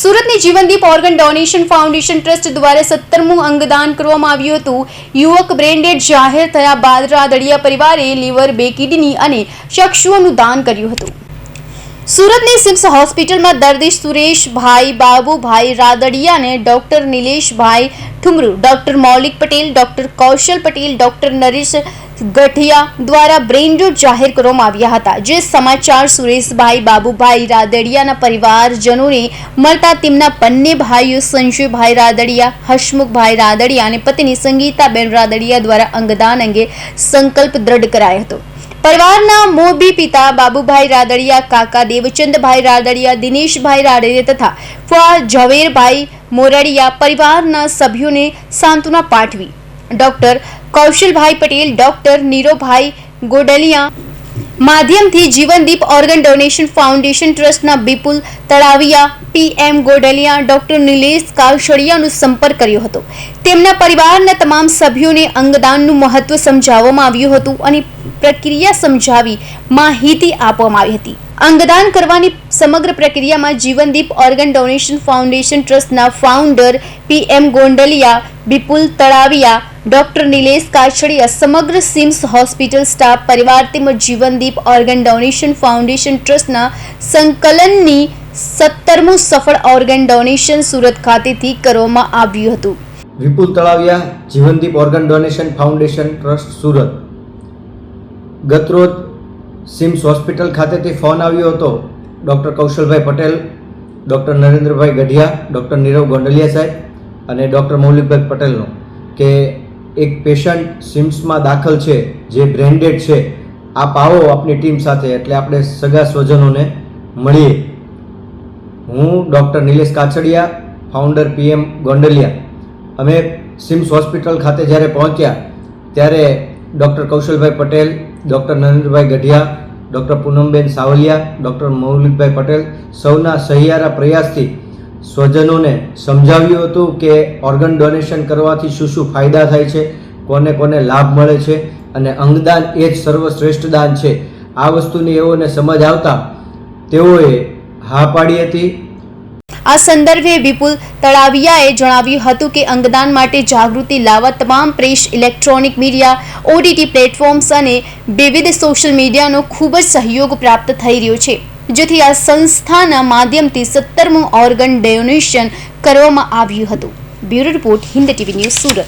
સુરતની Jeevandeep organ donation foundation trust દ્વારા સત્તરમું અંગદાન કરવામાં આવ્યું હતું. યુવક બ્રેન્ડેડ જાહેર થયા બાદ રાદડિયા પરિવારે લીવર, બે કિડની અને ચક્ષુઓનું દાન કર્યું હતું. સુરતની સિમ્સ હોસ્પિટલમાં દર્દી Sureshbhai Babubhai રાદડિયાને doctor Nileshbhai Thumaru. Doctor Maulik Patel, doctor Kaushal Patel, doctor Naresh Gathiya દ્વારા બ્રેઇનડોટ જાહેર કરવામાં આવ્યા હતા. જે સમાચાર સુરેશભાઈ બાબુભાઈ રાદડિયાના પરિવારજનોને મળતા તેમના બંને ભાઈઓ સંજયભાઈ રાદડિયા હસમુખભાઈ રાદડિયા અને પત્ની સંગીતાબેન રાદડિયા દ્વારા અંગદાન અંગે સંકલ્પ દ્રઢ કરાયો હતો. પરિવારના મોભી પિતા બાબુભાઈ રાદડિયા કાકા દેવચંદભાઈ રાદડિયા, દિનેશભાઈ રાદડિયા તથા ફુઆ ઝવેરભાઈ મોરડિયા પરિવારના સભ્યોને સાંત્વના પાઠવી. ડોક્ટર કૌશલભાઈ પટેલ, ડોક્ટર નીરોભાઈ ગોડલિયા માધ્યમથી જીવનદીપ ઓર્ગન ડોનેશન ફાઉન્ડેશન ટ્રસ્ટના બિપુલ તળાવિયા પીએમ ગોડલિયા, ડોક્ટર નિલેશ કાવશળિયાનો સંપર્ક કર્યો હતો. તેમના પરિવારના તમામ સભ્યોને અંગદાનનું મહત્વ સમજાવવામાં આવ્યું હતું અને પ્રક્રિયા સમજાવી માહિતી આપવામાં આવી હતી. અંગદાન કરવાની સમગ્ર પ્રક્રિયામાં જીવનદીપ ઓર્ગન ડોનેશન ફાઉન્ડેશન ટ્રસ્ટના founder PM Gondaliya, Vipul Talaviya doctor Nilesh Kachhadiya સમગ્ર સિમ્સ હોસ્પિટલ સ્ટાફ પરિવાર તેમજ જીવનદીપ ઓર્ગન ડોનેશન ફાઉન્ડેશન ટ્રસ્ટના સંકલનની સત્તરમું સફળ ઓર્ગન ડોનેશન સુરત ખાતેથી કરવામાં આવ્યું હતું. Vipul Talaviya Jeevandeep organ donation foundation trust Surat. ગતરોજ સિમ્સ હોસ્પિટલ ખાતેથી ફોન આવ્યો હતો doctor Kaushalbhai Patel, doctor Narendrabhai Gadhiya, doctor Nirav Gondaliya સાહેબ અને ડૉક્ટર મૌલિકભાઈ પટેલનો કે એક પેશન્ટ સિમ્સમાં દાખલ છે, જે બ્રેન્ડેડ છે. આપ આવો આપની ટીમ સાથે, એટલે આપણે સગા સ્વજનોને મળીએ. હું doctor Nilesh Kachhadiya founder PM Gondaliya. અમે સિમ્સ હોસ્પિટલ ખાતે જ્યારે પહોંચ્યા, ત્યારે doctor Kaushalbhai Patel doctor Narendrabhai Gadhiya doctor Poonamben Savaliya doctor Maulikbhai Patel સૌના સહિયારા પ્રયાસથી સ્વજનોને સમજાવ્યું હતું કે ઓર્ગન ડોનેશન કરવાથી શું શું ફાયદા થાય છે, કોને કોને લાભ મળે છે અને અંગદાન એ જ સર્વશ્રેષ્ઠ દાન છે. આ વસ્તુની એઓને સમજ આવતા તેઓએ હા પાડી હતી. આ સંદર્ભે વિપુલ તળાવિયાએ જણાવ્યું હતું કે અંગદાન માટે જાગૃતિ લાવવા તમામ press, electronic media, OTT platforms અને વિવિધ સોશિયલ મીડિયાનો ખૂબ જ સહયોગ પ્રાપ્ત થઈ રહ્યો છે. જેથી આ સંસ્થાના માધ્યમથી સત્તરમું ઓર્ગન ડોનેશન કરવામાં આવ્યું હતું. Bureau report, Hind TV news Surat.